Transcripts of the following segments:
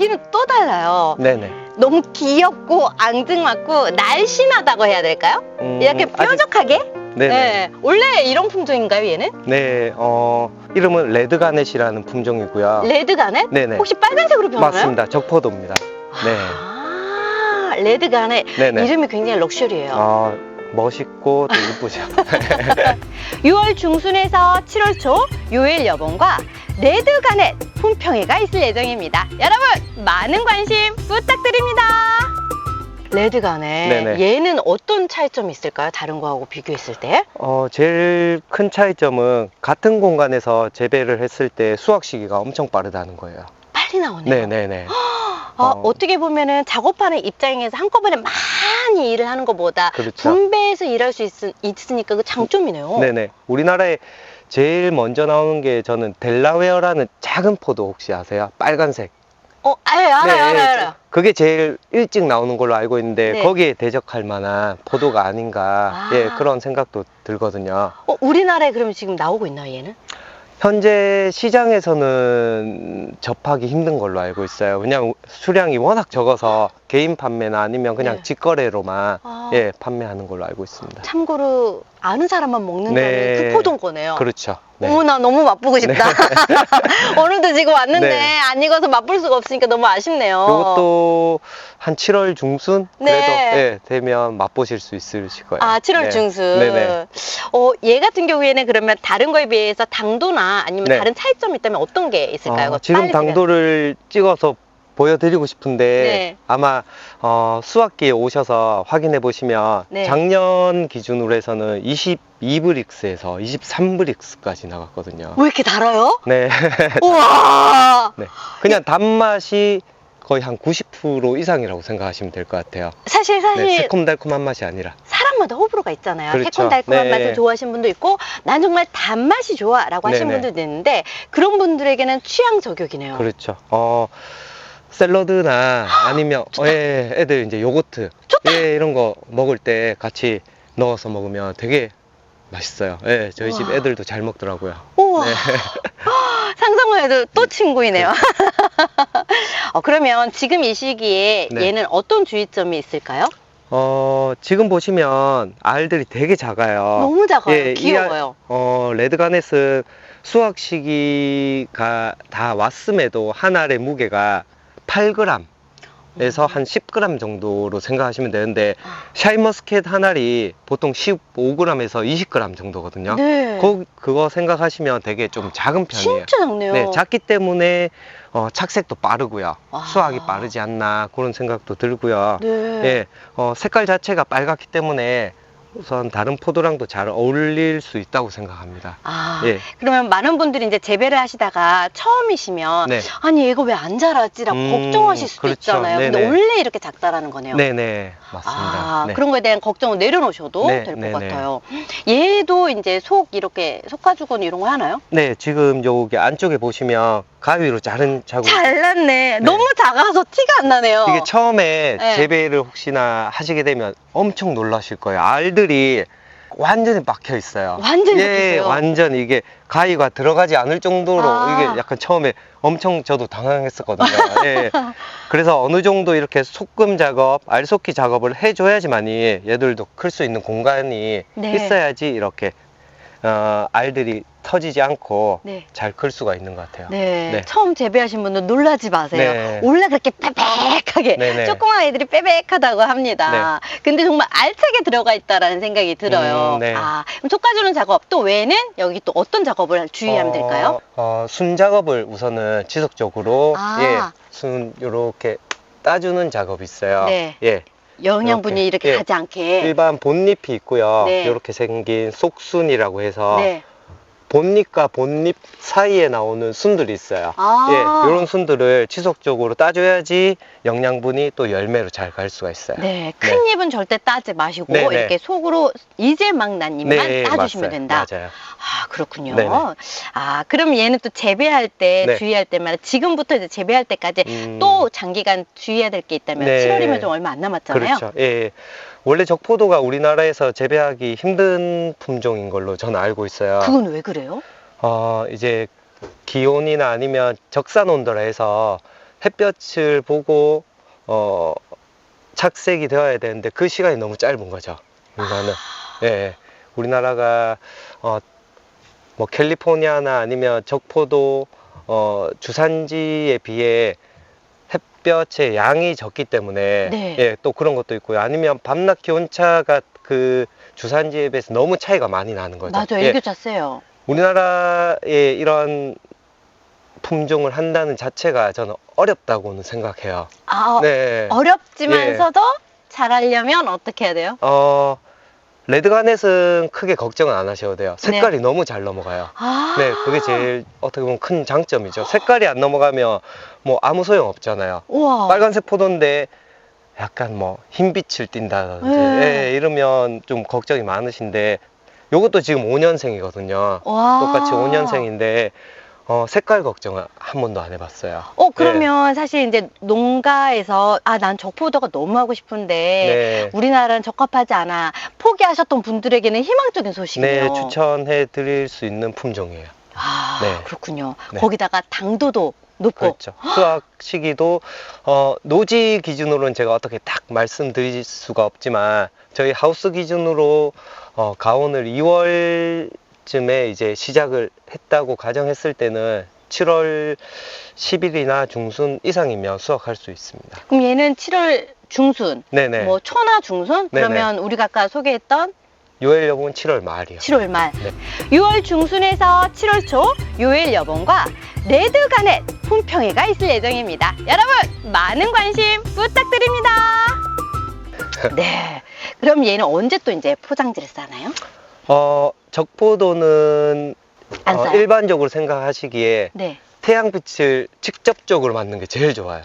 여기는 또 달라요. 네네. 너무 귀엽고 앙증맞고 날씬하다고 해야 될까요? 음, 이렇게 아직- 뾰족하게? 네네. 네. 원래 이런 품종인가요, 얘는? 네, 어, 이름은 레드가넷이라는 품종이고요. 레드 가넷? 네네. 혹시 빨간색으로 변하나요? 맞습니다. 적포도입니다. 네. 아, 레드 가넷. 네네. 이름이 굉장히 럭셔리해요. 어, 멋있고 또 이쁘죠. 6월 중순에서 7월 초 요일 여봉과 레드 가넷 품평회가 있을 예정입니다. 여러분 많은 관심 부탁드립니다. 레드 가넷 네네. 얘는 어떤 차이점이 있을까요? 다른 거하고 비교했을 때? 어, 제일 큰 차이점은 같은 공간에서 재배를 했을 때 수확 시기가 엄청 빠르다는 거예요. 빨리 나오네요. 네네네. 어, 어. 어떻게 보면은 작업하는 입장에서 한꺼번에 많이 일을 하는 것보다 그렇죠. 분배해서 일할 수 있, 있으니까 그 장점이네요. 네네. 우리나라에 제일 먼저 나오는 게 저는 델라웨어라는 작은 포도 혹시 아세요? 빨간색. 어, 아유, 알아요, 네, 알아요, 알아요. 그게 제일 일찍 나오는 걸로 알고 있는데 네. 거기에 대적할 만한 포도가 아닌가 아. 예 그런 생각도 들거든요. 어, 우리나라에 그러면 지금 나오고 있나요, 얘는? 현재 시장에서는 접하기 힘든 걸로 알고 있어요. 왜냐하면 수량이 워낙 적어서 개인 판매나 아니면 그냥 네. 직거래로만 아. 예 판매하는 걸로 알고 있습니다. 참고로 아는 사람만 먹는다는 네. 그 포도인 거네요. 그렇죠. 네. 어머 나 너무 맛보고 싶다. 오늘도 지금 왔는데 네. 안 익어서 맛볼 수가 없으니까 너무 아쉽네요. 이것도 한 7월 중순 그래도 네. 예, 되면 맛보실 수 있으실 거예요. 아 7월 네. 중순. 네네. 어, 얘 같은 경우에는 그러면 다른 거에 비해서 당도나 아니면 네. 다른 차이점이 있다면 어떤 게 있을까요? 어, 그거 지금 당도를 찍어서 보여드리고 싶은데 네. 아마 어, 수학기에 오셔서 확인해 보시면 네. 작년 기준으로 해서는 22브릭스에서 23브릭스까지 나갔거든요. 왜 이렇게 달아요? 네. 우와. 네. 그냥 단맛이 거의 한 90% 이상이라고 생각하시면 될 것 같아요. 사실 사실 네, 새콤달콤한 맛이 아니라. 사람마다 호불호가 있잖아요. 그렇죠. 새콤달콤한 네. 맛을 좋아하시는 분도 있고 난 정말 단맛이 좋아라고 하시는 네네. 분들도 있는데 그런 분들에게는 취향 저격이네요. 그렇죠. 어, 샐러드나 아니면 어, 예, 애들 이제 요거트 예, 이런 거 먹을 때 같이 넣어서 먹으면 되게 맛있어요. 예, 저희 집 우와. 애들도 잘 먹더라고요. 우와. 네. 상상만 해도 또 친구이네요. 어, 그러면 지금 이 시기에 네. 얘는 어떤 주의점이 있을까요? 어, 지금 보시면 알들이 되게 작아요. 너무 작아요. 예, 이 귀여워요. 어, 레드가넷은 수확 시기가 다 왔음에도 한 알의 무게가 8g. 에서 한 10g 정도로 생각하시면 되는데 아. 샤인머스켓 한 알이 보통 15g에서 20g 정도거든요. 네. 그, 그거 생각하시면 되게 좀 작은 편이에요. 진짜 작네요. 네, 작기 때문에 어, 착색도 빠르고요. 아. 수확이 빠르지 않나 그런 생각도 들고요. 네. 예, 어, 색깔 자체가 빨갛기 때문에 우선 다른 포도랑도 잘 어울릴 수 있다고 생각합니다. 아, 예. 그러면 많은 분들이 이제 재배를 하시다가 처음이시면 네. 아니 얘가 왜 안 자라지라고 음, 걱정하실 수도 그렇죠. 있잖아요. 근데 네네. 원래 이렇게 작다라는 거네요. 네네, 맞습니다. 아, 네. 그런 거에 대한 걱정을 내려놓으셔도 네, 될것 네네. 같아요. 얘도 이제 속 이렇게 속가죽은 이런 거 하나요? 네, 지금 여기 안쪽에 보시면 가위로 자른 자국. 잘났네. 너무 작아서 티가 안 나네요. 이게 처음에 네. 재배를 혹시나 하시게 되면 엄청 놀라실 거예요. 알들이 완전히 박혀 있어요. 완전히 예, 박혀있어요. 완전 이게 가위가 들어가지 않을 정도로 아. 이게 약간 처음에 엄청 저도 당황했었거든요. 예. 그래서 어느 정도 이렇게 소금 작업, 알 쏟기 작업을 해줘야지만이 얘들도 클 수 있는 공간이 네. 있어야지 이렇게 어, 알들이 터지지 않고 네. 잘 클 수가 있는 것 같아요. 네. 네. 처음 재배하신 분들 놀라지 마세요. 네. 원래 그렇게 빼백하게 네 네. 조그만 애들이 빼백하다고 합니다. 근데 정말 알차게 들어가 있다라는 생각이 들어요. 음, 네. 아, 그럼 촉가주는 작업 또 외에는 여기 또 어떤 작업을 주의하면 어, 될까요? 어, 순 작업을 우선은 지속적으로 아. 예, 순 요렇게 따주는 작업이 있어요. 네. 예. 영양분이 이렇게, 이렇게, 예. 가지 않게. 일반 본잎이 있고요. 네. 이렇게 생긴 속순이라고 해서 네. 본잎과 본잎 사이에 나오는 순들이 있어요. 아. 예, 이런 순들을 지속적으로 따줘야지 영양분이 또 열매로 잘 갈 수가 있어요. 네, 큰 잎은 절대 따지 마시고 네, 네. 이렇게 속으로 이제 막 난 잎만 따주시면 맞아요. 된다. 맞아요. 아 그렇군요. 네 네. 아 그럼 얘는 또 재배할 때 네. 주의할 때마다 지금부터 이제 재배할 때까지 음. 또 장기간 주의해야 될 게 있다면 네. 7월이면 좀 얼마 안 남았잖아요. 그렇죠. 예, 예. 원래 적포도가 우리나라에서 재배하기 힘든 품종인 걸로 저는 알고 있어요. 그건 왜 그래요? 어, 이제 기온이나 아니면 적산 온도라 해서 햇볕을 보고 어 착색이 되어야 되는데 그 시간이 너무 짧은 거죠. 우리나라는 예, 우리나라가 어 뭐 캘리포니아나 아니면 적포도 어 주산지에 비해 햇볕의 양이 적기 때문에 네. 예, 또 그런 것도 있고요. 아니면 밤낮 기온차가 그 주산지에 비해서 너무 차이가 많이 나는 거죠. 맞아요. 예, 일교차 세요. 우리나라에 이런 품종을 한다는 자체가 저는 어렵다고는 생각해요. 아, 네. 어렵지만서도 잘하려면 어떻게 해야 돼요? 어, 레드가넷은 크게 걱정은 안 하셔도 돼요. 색깔이 네. 너무 잘 넘어가요. 아, 네, 그게 제일 어떻게 보면 큰 장점이죠. 색깔이 안 넘어가면 뭐 아무 소용 없잖아요. 우와. 빨간색 포도인데 약간 뭐 흰빛을 띈다든지 네. 예, 이러면 좀 걱정이 많으신데 요것도 지금 5년생이거든요. 와. 똑같이 5년생인데 어, 색깔 걱정은 한 번도 안 해봤어요. 어, 그러면 사실 이제 농가에서 아, 난 적포도가 너무 하고 싶은데 네. 우리나라는 적합하지 않아. 포기하셨던 분들에게는 희망적인 소식이네요. 네, 추천해 드릴 수 있는 품종이에요. 아, 네. 그렇군요. 네. 거기다가 당도도 높고. 그렇죠. 수확 시기도 어, 노지 기준으로는 제가 어떻게 딱 말씀드릴 수가 없지만 저희 하우스 기준으로 어, 가온을 2월쯤에 이제 시작을 했다고 가정했을 때는 7월 10일이나 중순 이상이면 수확할 수 있습니다. 그럼 얘는 7월 중순, 네네. 뭐 초나 중순? 네네. 그러면 우리가 아까 소개했던 요엘 여봉은 7월 말이요. 7월 말. 네. 6월 중순에서 7월 초 요일 여봉과 레드 가넷 품평회가 있을 예정입니다. 여러분 많은 관심 부탁드립니다. 네. 그럼 얘는 언제 또 이제 포장지를 싸나요? 어, 적포도는 안 어, 싸요? 일반적으로 생각하시기에 네. 태양빛을 직접적으로 맞는 게 제일 좋아요.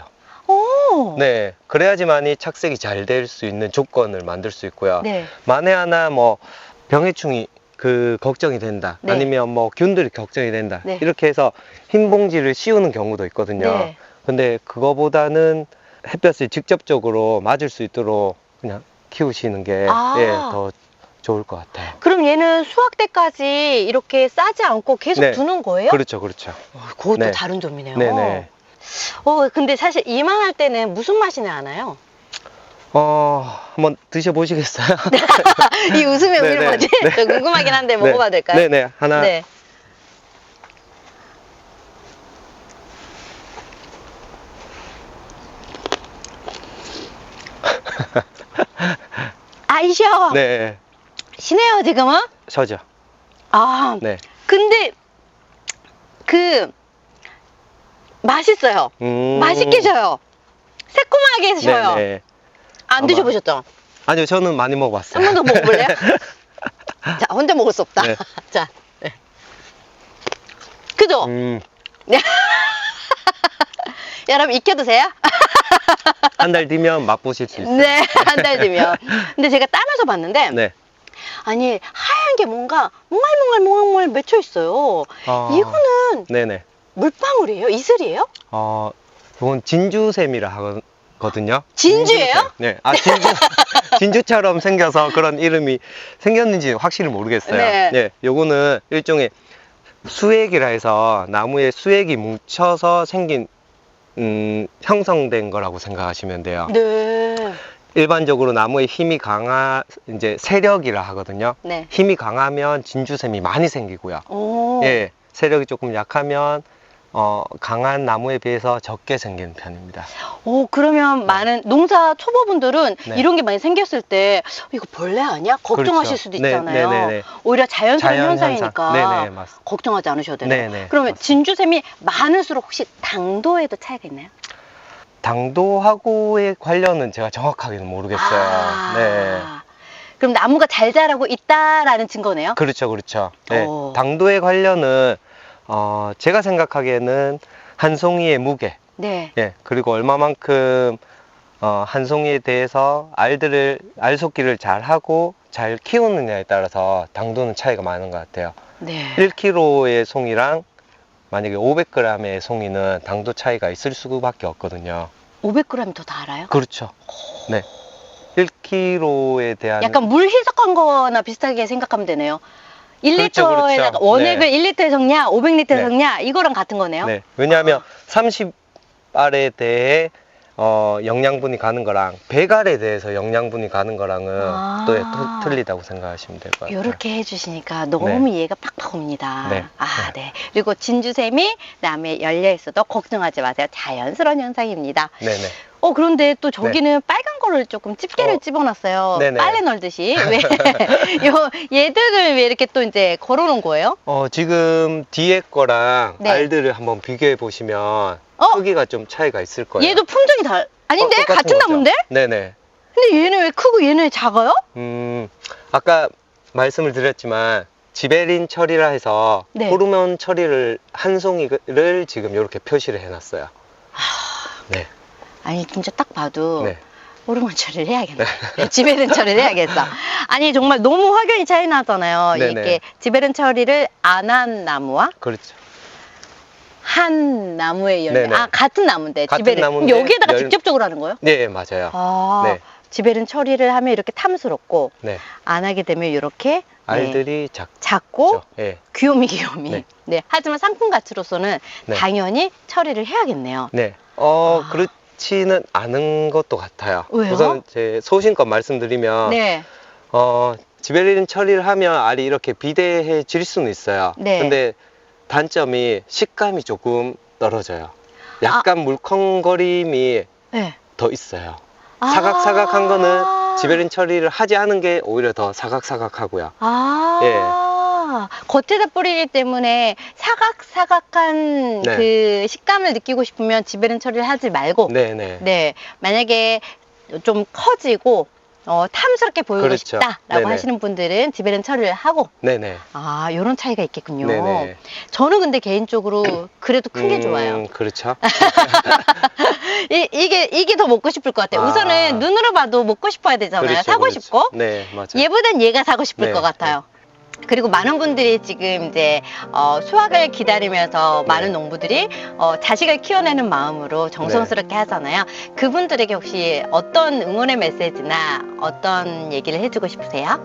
오. 네, 그래야지만이 착색이 잘 될 수 있는 조건을 만들 수 있고요. 네. 만에 하나 뭐 병해충이 그 걱정이 된다. 네. 아니면 뭐 균들이 걱정이 된다. 네. 이렇게 해서 흰 봉지를 씌우는 경우도 있거든요. 네. 근데 그거보다는 햇볕을 직접적으로 맞을 수 있도록 그냥 키우시는 게 아. 예, 더 좋을 것 같아요. 그럼 얘는 수확 때까지 이렇게 싸지 않고 계속 네. 두는 거예요? 그렇죠, 그렇죠. 어, 그것도 네. 다른 점이네요. 네네. 어, 근데 사실 이만할 때는 무슨 맛이 나나요? 어, 한번 드셔보시겠어요? 이 웃음의 네, 의미는 네. 뭐지? 네. 저 궁금하긴 한데 먹어봐도 네. 될까요? 네네. 하나. 네. 아이셔. 네. 시네요 지금은? 서죠. 아, 네. 근데 그 맛있어요. 음. 맛있게 셔요. 새콤하게 셔요. 네네. 안 아마- 드셔보셨죠? 아니요, 저는 많이 먹어봤어요. 한 번 더 먹어볼래요? 자, 혼자 먹을 수 없다. 네. 자, 네. 그죠? 음, 여러분 익혀두세요. 한 달 뒤면 맛보실 수 있어요. 네, 한 달 뒤면. 근데 제가 따면서 봤는데, 네. 아니 하얀 게 뭔가 몽알몽알 몽알몽알 맺혀 있어요. 어, 이거는 네네. 물방울이에요? 이슬이에요? 어, 이건 진주샘이라 하거든요. 진주예요? 진주샘. 네. 아, 진주, 진주처럼 생겨서 그런 이름이 생겼는지 확실히 모르겠어요. 네. 요거는 일종의 수액이라 해서 나무에 수액이 뭉쳐서 생긴, 음, 형성된 거라고 생각하시면 돼요. 네. 일반적으로 나무의 힘이 강하, 이제 세력이라 하거든요. 네. 힘이 강하면 진주샘이 많이 생기고요. 오. 예, 세력이 조금 약하면 어, 강한 나무에 비해서 적게 생기는 편입니다. 오, 그러면 많은 농사 초보분들은 네. 이런 게 많이 생겼을 때 이거 벌레 아니야? 걱정하실 그렇죠. 수도 네, 있잖아요. 네, 네, 네. 오히려 자연스러운 자연 현상이니까 현상. 네네, 맞습니다. 걱정하지 않으셔도 되나요? 네, 네, 그러면 맞습니다. 진주샘이 많을수록 혹시 당도에도 차이가 있나요? 당도하고의 관련은 제가 정확하게는 모르겠어요. 아. 네. 그럼 나무가 잘 자라고 있다라는 증거네요? 그렇죠, 그렇죠. 네. 오. 당도의 관련은 어, 제가 생각하기에는 한 송이의 무게, 네. 예, 그리고 얼마만큼 어, 한 송이에 대해서 알들을 알속기를 잘 하고 잘 키우느냐에 따라서 당도는 차이가 많은 것 같아요. 네. 1kg의 송이랑 만약에 500g의 송이는 당도 차이가 있을 수밖에 없거든요. 500g이 더 달아요? 그렇죠. 네. 1kg에 대한 약간 물 희석한 거나 비슷하게 생각하면 되네요. 1리터에다가 그렇죠, 그렇죠. 원액을 네. 1리터에 섞냐, 500리터에 네. 섞냐, 이거랑 같은 거네요. 네. 왜냐하면 30 알에 대해 어, 영양분이 가는 거랑 백알에 대해서 영양분이 가는 거랑은 아. 또 트- 틀리다고 생각하시면 될 것 같아요. 이렇게 해주시니까 너무 이해가 팍팍 옵니다. 네. 아, 네. 그리고 진주샘이 그다음에 열려 있어도 걱정하지 마세요. 자연스러운 현상입니다. 네네. 어 그런데 또 저기는 빨간 거를 조금 집게를 어. 집어놨어요. 네네. 빨래 널듯이 왜 요 얘들을 왜 이렇게 또 이제 걸어놓은 거예요? 어, 지금 뒤에 거랑 네. 알들을 한번 비교해 보시면 어? 크기가 좀 차이가 있을 거예요. 얘도 품종이 달 아닌데 어, 똑같은 같은 거죠. 나무인데? 네네. 근데 얘는 왜 크고 얘는 왜 작아요? 음, 아까 말씀을 드렸지만 지베린 처리라 해서 네. 호르몬 처리를 한 송이를 지금 이렇게 표시를 해놨어요. 네. 아니 진짜 딱 봐도 네. 호르몬 처리를 해야겠네. 지베른 처리를 해야겠어. 아니 정말 너무 확연히 차이 나잖아요. 네네. 이게 지베른 처리를 안 한 나무와 그렇죠. 한 나무의 열매. 네 네. 아 같은 나무인데 같은 지베른. 나무인데 그럼 여기에다가 열- 직접적으로 하는 거예요? 네, 맞아요. 아 네. 지베른 처리를 하면 이렇게 탐스럽고 네. 안 하게 되면 이렇게 네, 알들이 작죠. 작고 예. 귀요미 귀요미. 네. 네. 하지만 상품 가치로서는 네. 당연히 처리를 해야겠네요. 네. 어, 아. 그렇 지는 않은 것도 같아요. 왜요? 우선 제 소신껏 말씀드리면 네. 어, 지베린 처리를 하면 알이 이렇게 비대해질 수는 있어요. 네. 근데 단점이 식감이 조금 떨어져요. 약간 물컹거림이 네. 더 있어요. 아. 사각사각한 거는 지베린 처리를 하지 않은 게 오히려 더 사각사각하고요. 아, 예. 겉에다 뿌리기 때문에 사각사각한 네. 그 식감을 느끼고 싶으면 지베른 처리를 하지 말고, 네네. 네, 만약에 좀 커지고, 어, 탐스럽게 보이고 그렇죠. 싶다라고 네네. 하시는 분들은 지베른 처리를 하고, 네네. 아, 요런 차이가 있겠군요. 네네. 저는 근데 개인적으로 그래도 큰 게 음, 좋아요. 그렇죠. 이, 이게, 이게 더 먹고 싶을 것 같아요. 아. 우선은 눈으로 봐도 먹고 싶어야 되잖아요. 그렇죠, 사고 그렇죠. 싶고. 네, 맞아요. 얘보단 얘가 사고 싶을 네, 것 같아요. 그리고 많은 분들이 지금 이제 어, 수확을 기다리면서 네. 많은 농부들이 어, 자식을 키워내는 마음으로 정성스럽게 네. 하잖아요. 그분들에게 혹시 어떤 응원의 메시지나 어떤 얘기를 해주고 싶으세요?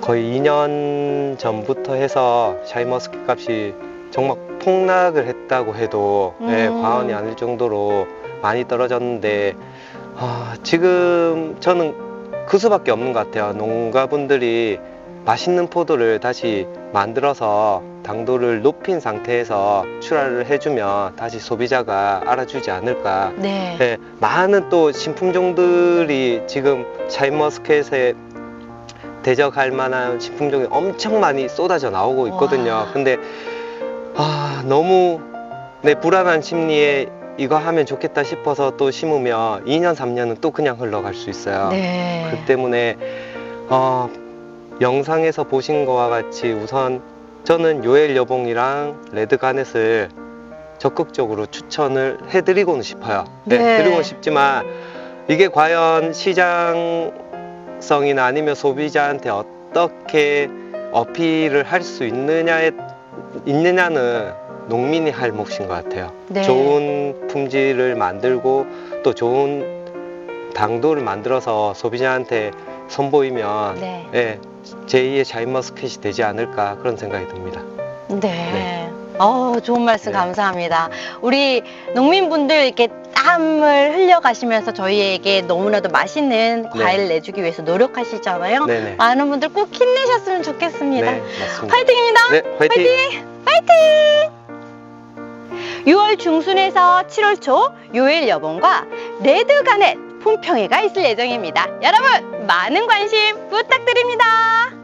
거의 2년 전부터 해서 샤인머스켓 값이 정말 폭락을 했다고 해도 예, 음. 과언이 아닐 정도로 많이 떨어졌는데 아, 지금 저는 그 수밖에 없는 것 같아요. 농가분들이 맛있는 포도를 다시 만들어서 당도를 높인 상태에서 출하를 해주면 다시 소비자가 알아주지 않을까 네. 네, 많은 또 신품종들이 지금 샤인머스켓에 대적할 만한 신품종이 엄청 많이 쏟아져 나오고 있거든요. 와. 근데 아, 너무 내 불안한 심리에 이거 하면 좋겠다 싶어서 또 심으면 2년, 3년은 또 그냥 흘러갈 수 있어요. 네. 그 때문에 어, 영상에서 보신 거와 같이 우선 저는 요엘 여봉이랑 레드 가넷을 적극적으로 추천을 해드리고는 싶어요. 네, 네. 드리고는 싶지만 이게 과연 시장성이나 아니면 소비자한테 어떻게 어필을 할 수 있느냐에 있느냐는 농민이 할 몫인 것 같아요. 네. 좋은 품질을 만들고 또 좋은 당도를 만들어서 소비자한테 선보이면 네. 예, 제2의 샤인머스켓이 되지 않을까 그런 생각이 듭니다. 네. 어, 좋은 말씀 네. 감사합니다. 우리 농민분들 이렇게 땀을 흘려가시면서 저희에게 너무나도 맛있는 네. 과일 내주기 위해서 노력하시잖아요. 네네. 많은 분들 꼭 힘내셨으면 좋겠습니다. 네, 맞습니다. 화이팅입니다. 네, 화이팅! 6월 중순에서 7월 초 요일 여봉과 레드 가넷 품평회가 있을 예정입니다. 여러분 많은 관심 부탁드립니다.